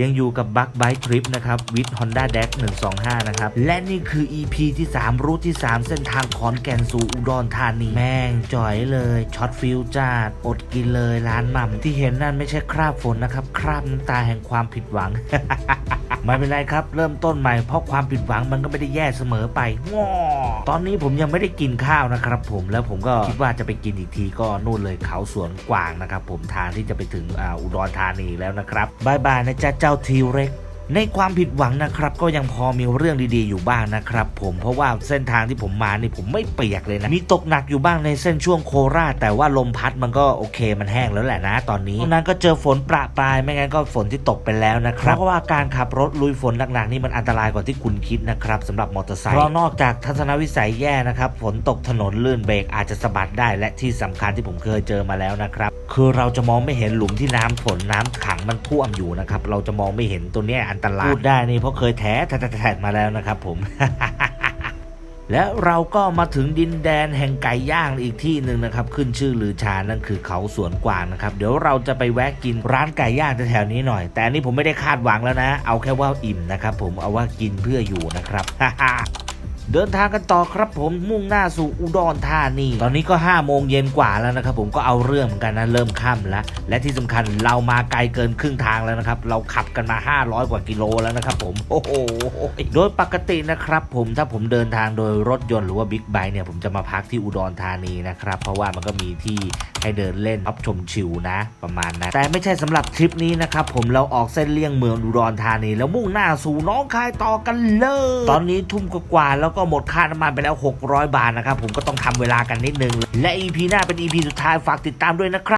ยังอยู่กับบั k ไบ e ์ทริปนะครับวิด Honda d e c 125 นะครับ และนี่คือ EP ที่ 3 รูทที่ 3 เส้นทางขอนแก่นสู่อุดรธานี แม่งจ่อยเลยช็อตฟิลจ้าดอดกินเลยร้านหม่ำที่เห็นนั่นไม่ใช่คราบฝนนะครับ คราบน้ำตาแห่งความผิดหวัง ไม่เป็นไรครับ เริ่มต้นใหม่เพราะความผิดหวังมันก็ไม่ได้แย่เสมอไปง้อตอนนี้ผมยังไม่ได้กินข้าวนะครับ ผมแล้วผมก็คิดว่าจะไปกินอีกทีก็นู่นเลยเขาสวนกวางนะครับ ผมทางที่จะไปถึงอาอุดรธานีแล้วนะครับบายบายนะจ๊ะเจ้าทีเร็ก ในความผิดหวังนะครับ ก็ยังพอมีเรื่องดีๆอยู่บ้างนะครับผมเพราะว่าเส้นทางที่ผมมานี่ผมไม่เปียกเลยนะ มีตกหนักอยู่บ้างในเส้นช่วงโคราชแต่ว่าลมพัดมันก็โอเคมันแห้งแล้วแหละนะตอนนี้ตรงนั้นก็เจอฝนประปรายไม่งั้นก็ฝนที่ตกไปแล้วนะครับเพราะว่าการขับรถลุยฝนหนักๆนี่มันอันตรายกว่าที่คุณคิดนะครับสำหรับมอเตอร์ไซค์เพราะนอกจากทัศนวิสัยแย่นะครับฝนตกถนนลื่นเบรกอาจจะสะบัดได้และที่สำคัญที่ผมเคยเจอมาแล้วนะครับคือเราจะมองไม่เห็นหลุมที่น้ำฝนน้ำขังมันท่วมอยู่นะครับเราจะมองไม่เห็นตัวเนี้ยอันตรายพูดได้นี่เพราะเคยแท้แท้ๆๆมาแล้วนะครับผม และเราก็มาถึงดินแดนแห่งไก่ย่างอีกที่หนึ่งนะครับ ขึ้นชื่อหรือชานั่นคือเขาสวนกวางนะครับ เดี๋ยวเราจะไปแวะกินร้านไก่ย่างแถวๆนี้หน่อย แต่อันนี้ผมไม่ได้คาดหวังแล้วนะ เอาแค่ว่าอิ่มนะครับผมเอาว่ากินเพื่ออยู่นะครับ เดินทางกันต่อครับผมมุ่งหน้าสู่อุดรธานี ตอนนี้ก็5้าโมงเย็นกว่าแล้วนะครับผมก็เอาเรื่องเหมือนกันนะเริ่มค่ำแล้ว และที่สำคัญเรามาไกลเกินครึ่งทางแล้วนะครับ เราขับกันมา 500 กว่ากิโลแล้วนะครับผมโอ้โหโดยปกตินะครับผมถ้าผมเดินทางโดยรถยนต์หรือว่าบิ๊กไบค์เนี่ยผมจะมาพักที่อุดรธานีนะครับเพราะว่ามันก็มีที่ให้เดินเล่นรับชมชิวนะ ประมาณนั้นแต่ไม่ใช่สำหรับทริปนี้นะครับผมเราออกเส้นเลี่ยงเมืองอุดรธานี แล้วมุ่งหน้าสู่น้องคายต่อกันเลย ตอนนี้ทุ่มกว่าแล้วก็หมดค่าน้ำมันไปแล้ว 600 บาทนะครับผมก็ต้องทำเวลากันนิดนึง และ EP หน้าเป็น EP สุดท้ายฝากติดตามด้วยนะครับ